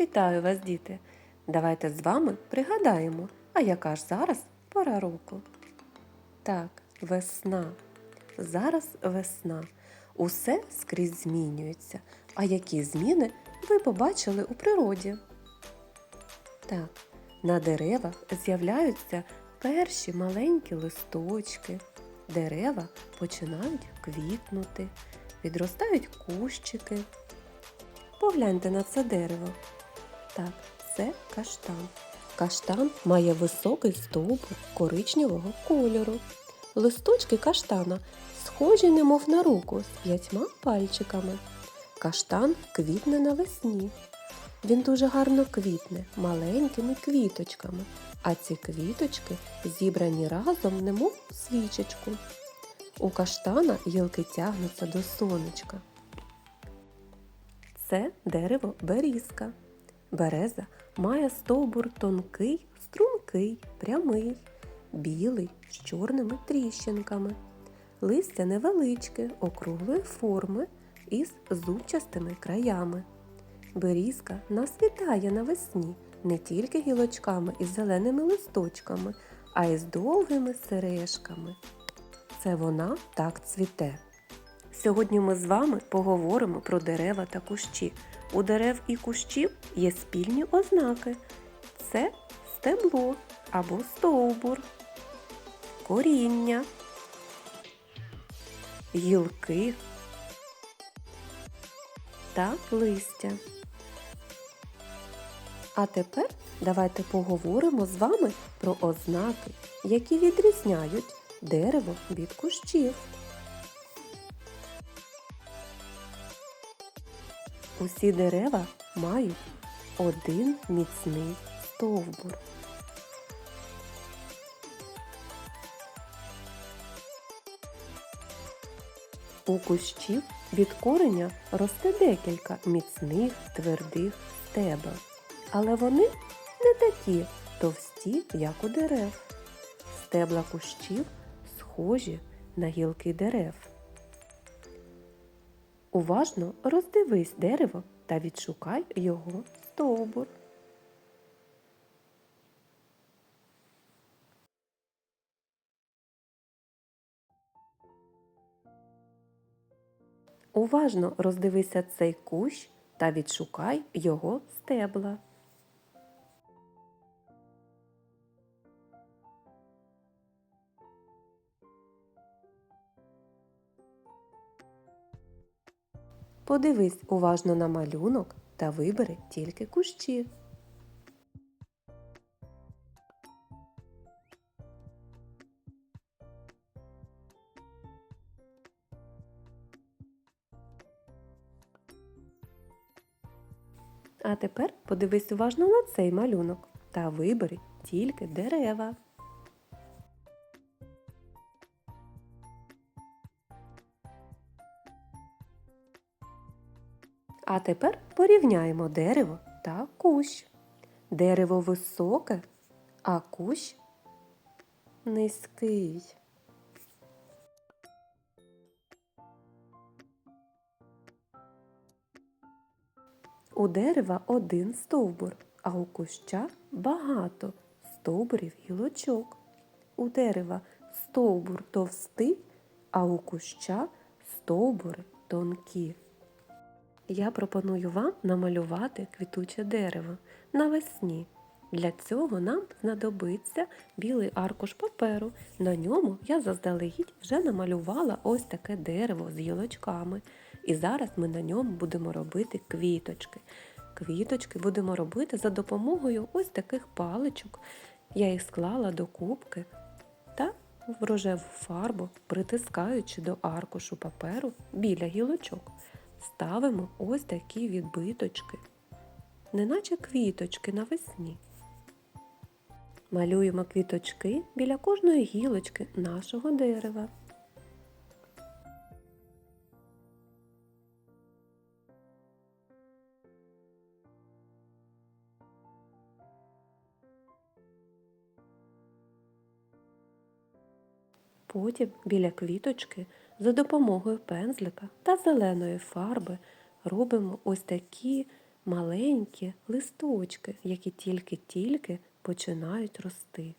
Вітаю вас, діти! Давайте з вами пригадаємо, а яка ж зараз пора року. Так, весна. Зараз весна. Усе скрізь змінюється. А які зміни ви побачили у природі? Так, на деревах з'являються перші маленькі листочки. Дерева починають квітнути, відростають кущики. Погляньте на це дерево. Так, це каштан. Каштан має високий стовбур коричневого кольору. Листочки каштана схожі, немов на руку з п'ятьма пальчиками. Каштан квітне навесні. Він дуже гарно квітне маленькими квіточками, а ці квіточки зібрані разом, немов свічечку. У каштана гілки тягнуться до сонечка. Це дерево берізка. Береза має стовбур тонкий, стрункий, прямий, білий з чорними тріщинками. Листя невеличке, округлої форми із зубчастими краями. Берізка нас вітає навесні не тільки гілочками із зеленими листочками, а й з довгими сережками. Це вона так цвіте. Сьогодні ми з вами поговоримо про дерева та кущі. У дерев і кущів є спільні ознаки. Це стебло або стовбур, коріння, гілки та листя. А тепер давайте поговоримо з вами про ознаки, які відрізняють дерево від кущів. Усі дерева мають один міцний стовбур. У кущів від кореня росте декілька міцних твердих стебел, але вони не такі товсті, як у дерев. Стебла кущів схожі на гілки дерев. Уважно роздивись дерево та відшукай його стовбур. Уважно роздивися цей кущ та відшукай його стебла. Подивись уважно на малюнок та вибери тільки кущі. А тепер подивись уважно на цей малюнок та вибери тільки дерева. А тепер порівняємо дерево та кущ. Дерево високе, а кущ низький. У дерева один стовбур, а у куща багато стовбурів гілочок. У дерева стовбур товстий, а у куща стовбури тонкі. Я пропоную вам намалювати квітуче дерево навесні. Для цього нам знадобиться білий аркуш паперу. На ньому я заздалегідь вже намалювала ось таке дерево з гілочками. І зараз ми на ньому будемо робити квіточки. Квіточки будемо робити за допомогою ось таких паличок. Я їх склала до кубки та в рожеву фарбу, притискаючи до аркушу паперу біля гілочок. Ставимо ось такі відбиточки, неначе квіточки навесні. Малюємо квіточки біля кожної гілочки нашого дерева. Потім біля квіточки за допомогою пензлика та зеленої фарби робимо ось такі маленькі листочки, які тільки-тільки починають рости.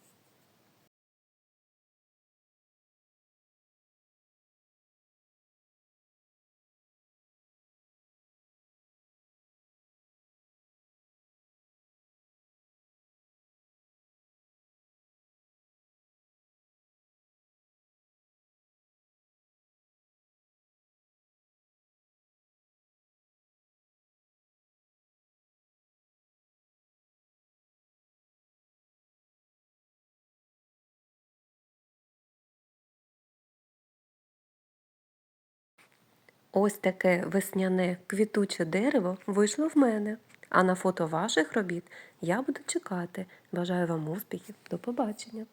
Ось таке весняне квітуче дерево вийшло в мене. А на фото ваших робіт я буду чекати. Бажаю вам успіхів. До побачення!